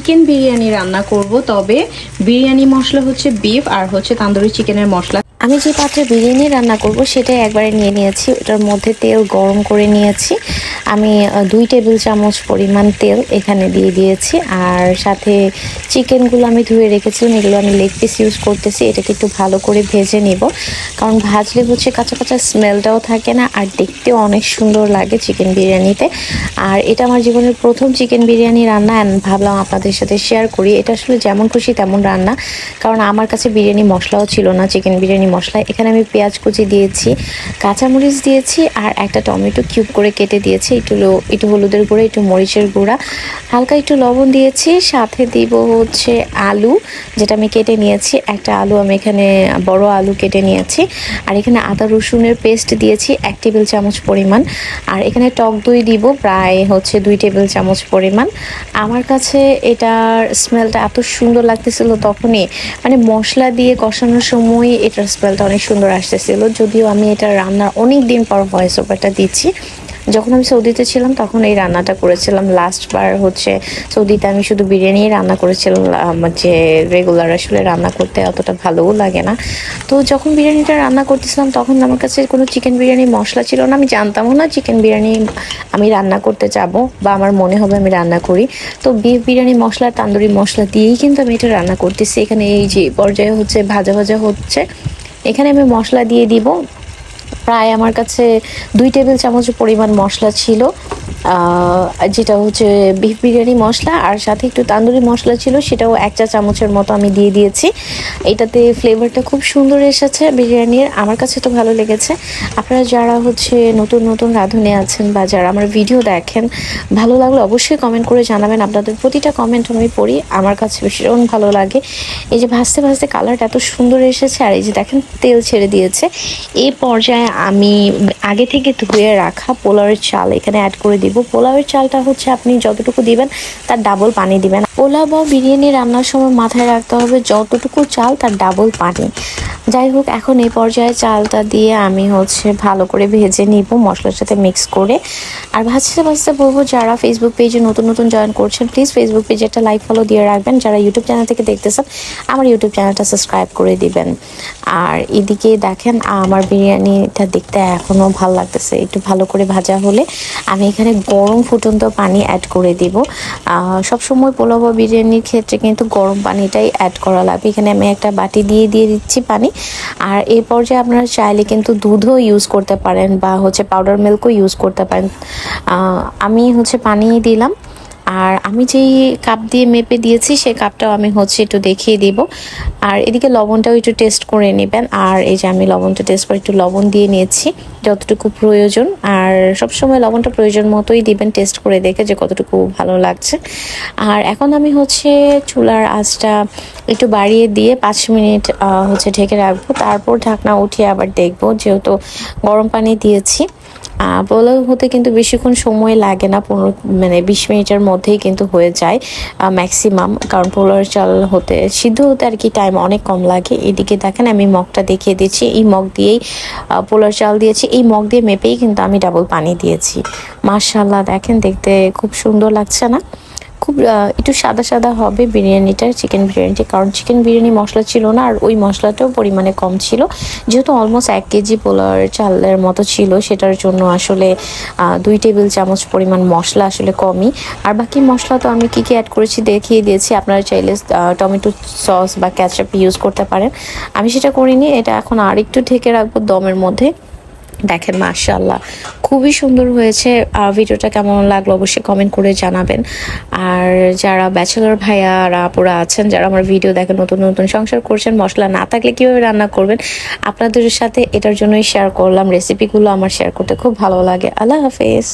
Chicken biryani রান্না করব তবে বিরিয়ানি মশলা হচ্ছে বিফ আর হচ্ছে তান্দুরি চিকেনের মশলা। আমি যে পাত্রে বিরিয়ানি রান্না করব সেটাই একবারে নিয়ে নিয়েছি। ওটার মধ্যে তেল গরম করে নিয়েছি। আমি দুই টেবিল চামচ পরিমাণ তেল এখানে দিয়ে দিয়েছি। আর সাথে চিকেনগুলো আমি ধুয়ে রেখেছিলাম এগুলো আমি লেগ পিস ইউজ করতেছি। এটাকে একটু ভালো করে ভেজে নিব। কারণ ভাজলে হচ্ছে কাঁচা কাঁচা স্মেলটাও থাকে না, আর দেখতেও অনেক সুন্দর লাগে চিকেন বিরিয়ানিতে। আর এটা আমার জীবনের প্রথম চিকেন বিরিয়ানি রান্না ভাবলাম আপনাদের সাথে শেয়ার করি। এটা আসলে যেমন খুশি তেমন রান্না। কারণ আমার কাছে বিরিয়ানি মশলাও ছিল না, চিকেন বিরিয়ানি মশলা। এখানে আমি পেঁয়াজ কুচি দিয়েছি, কাঁচামরিচ দিয়েছি আর একটা টমেটো কিউব করে কেটে দিয়েছি। একটু একটু হলুদের গুঁড়া, একটু মরিচের গুঁড়া। হালকা একটু লবণ দিয়েছি, সাথে দিব হচ্ছে আলু, যেটা আমি কেটে নিয়েছি। একটা আলু আমি এখানে, বড় আলু কেটে নিয়েছি। আর এখানে আদা রসুনের পেস্ট দিয়েছি, এক টেবিল চামচ পরিমাণ। আর এখানে টক দই দিব প্রায় হচ্ছে দুই টেবিল চামচ পরিমাণ। আমার কাছে এটার স্মেলটা এত সুন্দর লাগতেছিল তখনই। মানে মশলা দিয়ে কষানোর সময় এটার স্মেলটা অনেক সুন্দর আসতেছিল। যদিও আমি এটা রান্নার অনেক দিন পর ভয়েস ওভারটা দিচ্ছি। যখন আমি সৌদিতে ছিলাম, তখন এই রান্নাটা করেছিলাম। লাস্ট বার হচ্ছে সৌদিতে আমি শুধু বিরিয়ানি রান্না করেছিলাম। যে রেগুলার আসলে রান্না করতে অতটা ভালোও লাগে না। তো যখন বিরিয়ানিটা রান্না করতেছিলাম, তখন আমার কাছে কোনো চিকেন বিরিয়ানি মশলা ছিল না। আমি জানতামও না চিকেন বিরিয়ানি আমি রান্না করতে যাব বা আমার মনে হবে আমি রান্না করি। তো বিফ বিরিয়ানি মশলা, তান্দুরি মশলা দিয়েই কিন্তু আমি এটা রান্না করতেছি। এখানে এই যে পর্যায়ে হচ্ছে ভাজা ভাজা হচ্ছে। এখানে আমি মশলা দিয়ে দিব। প্রায় আমার কাছে দুই টেবিল চামচ পরিমাণ মশলা ছিল। যেটা হচ্ছে বিফ বিরিয়ানি মশলা, আর সাথে একটু তান্দুরি মশলা ছিল, সেটাও এক চা চামচের মতো আমি দিয়ে দিয়েছি। এটাতে ফ্লেভারটা খুব সুন্দর এসেছে বিরিয়ানির, আমার কাছে তো ভালো লেগেছে। আপনারা যারা হচ্ছে নতুন নতুন রাঁধুনে আছেন বা যারা আমার ভিডিও দেখেন, ভালো লাগলে অবশ্যই কমেন্ট করে জানাবেন। আপনাদের প্রতিটা কমেন্ট আমি পড়ি, আমার কাছে ভীষণ ভালো লাগে। এই যে ভাজতে ভাজতে কালারটা এত সুন্দর এসেছে, আর এই যে দেখেন তেল ছেড়ে দিয়েছে। এই পর্যায়ে আমি আগে থেকে ধুয়ে রাখা পোলাওয়ের চাল এখানে অ্যাড করে দিব। পোলাওয়ের চালটা হচ্ছে আপনি যতটুকু দিবেন, তার ডাবল পানি দিবেন। পোলাও বা বিরিয়ানি রান্নার সময় মাথায় রাখতে হবে, যতটুকু চাল তার ডাবল পানি। যাই হোক, এখন এই পর্যায়ে চালটা দিয়ে আমি হচ্ছে ভালো করে ভেজে নিব, মশলার সাথে মিক্স করে। আর ভাজতে ভাজতে বলব, যারা ফেসবুক পেজে নতুন নতুন জয়েন করছেন প্লিজ ফেসবুক পেজে একটা লাইক ফলো দিয়ে রাখবেন। যারা ইউটিউব চ্যানেল থেকে দেখতেছেন, আমার ইউটিউব চ্যানেলটা সাবস্ক্রাইব করে দিবেন। আর এদিকে দেখেন, আমার বিরিয়ানিটা দেখতে এখনও ভালো লাগতেছে। একটু ভালো করে ভাজা হলে আমি এখানে গরম ফুটন্ত পানি অ্যাড করে দেব। সবসময় পোলাও বা বিরিয়ানির ক্ষেত্রে কিন্তু গরম পানিটাই অ্যাড করা লাগবে। এখানে আমি একটা বাটি দিয়ে দিয়ে দিচ্ছি পানি। আর এই পর্যায়ে আপনারা চাইলে কিন্তু দুধও ইউজ করতে পারেন বা হচ্ছে পাউডার মিল্কও ইউজ করতে পারেন। আমি হচ্ছে পানি দিলাম। আর আমি যেই কাপ দিয়ে মেপে দিয়েছি সেই কাপটাও আমি হচ্ছে একটু দেখিয়ে দিব। আর এদিকে লবণটাও একটু টেস্ট করে নেবেন। আর এই যে আমি লবণটা টেস্ট করে একটু লবণ দিয়ে নিয়েছি, যতটুকু প্রয়োজন। আর সবসময় লবণটা প্রয়োজন মতোই দিবেন টেস্ট করে দেখে যে কতটুকু ভালো লাগছে। আর এখন আমি হচ্ছে চুলার আঁচটা একটু বাড়িয়ে দিয়ে পাঁচ মিনিট হচ্ছে ঢেকে রাখব। তারপর ঢাকনা উঠিয়ে আবার দেখব, যেহেতু গরম পানি দিয়েছি। পোলাও হতে কিন্তু বেশিক্ষণ সময় লাগে না, পনেরো মানে বিশ মিনিটের মধ্যেই কিন্তু হয়ে যায় ম্যাক্সিমাম কারণ পোলার চাল হতে সিদ্ধ হতে আর কি টাইম অনেক কম লাগে। এদিকে দেখেন আমি মগটা দেখিয়ে দিচ্ছি, এই মগ দিয়েই পোলার চাল দিয়েছি, এই মগ দিয়ে মেপেই কিন্তু আমি ডাবল পানি দিয়েছি। মার্শাল্লাহ দেখেন দেখতে খুব সুন্দর লাগছে না? খুব একটু সাদা সাদা হবে বিরিয়ানিটা চিকেন বিরিয়ানিটা, কারণ চিকেন বিরিয়ানি মশলা ছিল না, আর ওই মশলাটাও পরিমাণে কম ছিল। যেহেতু অলমোস্ট এক কেজি পোলার চালের মতো ছিল, সেটার জন্য আসলে দুই টেবিল চামচ পরিমাণ মশলা আসলে কমই। আর বাকি মশলা তো আমি কী কী অ্যাড করেছি দেখিয়ে দিয়েছি, আপনারা চাইলে টমেটো সস বা ক্যাচআপ ইউজ করতে পারেন। আমি সেটা করিনি, এটা এখন আর একটু ঢেকে রাখব দমের মধ্যে। দেখেন মাশাল্লাহ খুবই সুন্দর হয়েছে। আর ভিডিওটা কেমন লাগল অবশ্যই কমেন্ট করে জানাবেন। আর যারা ব্যাচেলর ভাইয়ারা, আপুরা আছেন, যারা আমার ভিডিও দেখেন নতুন নতুন সংসার করছেন, মশলা না থাকলে কীভাবে রান্না করবেন, আপনাদের সাথে এটার জন্যই শেয়ার করলাম। রেসিপিগুলো আমার শেয়ার করতে খুব ভালো লাগে। আল্লাহ হাফেজ।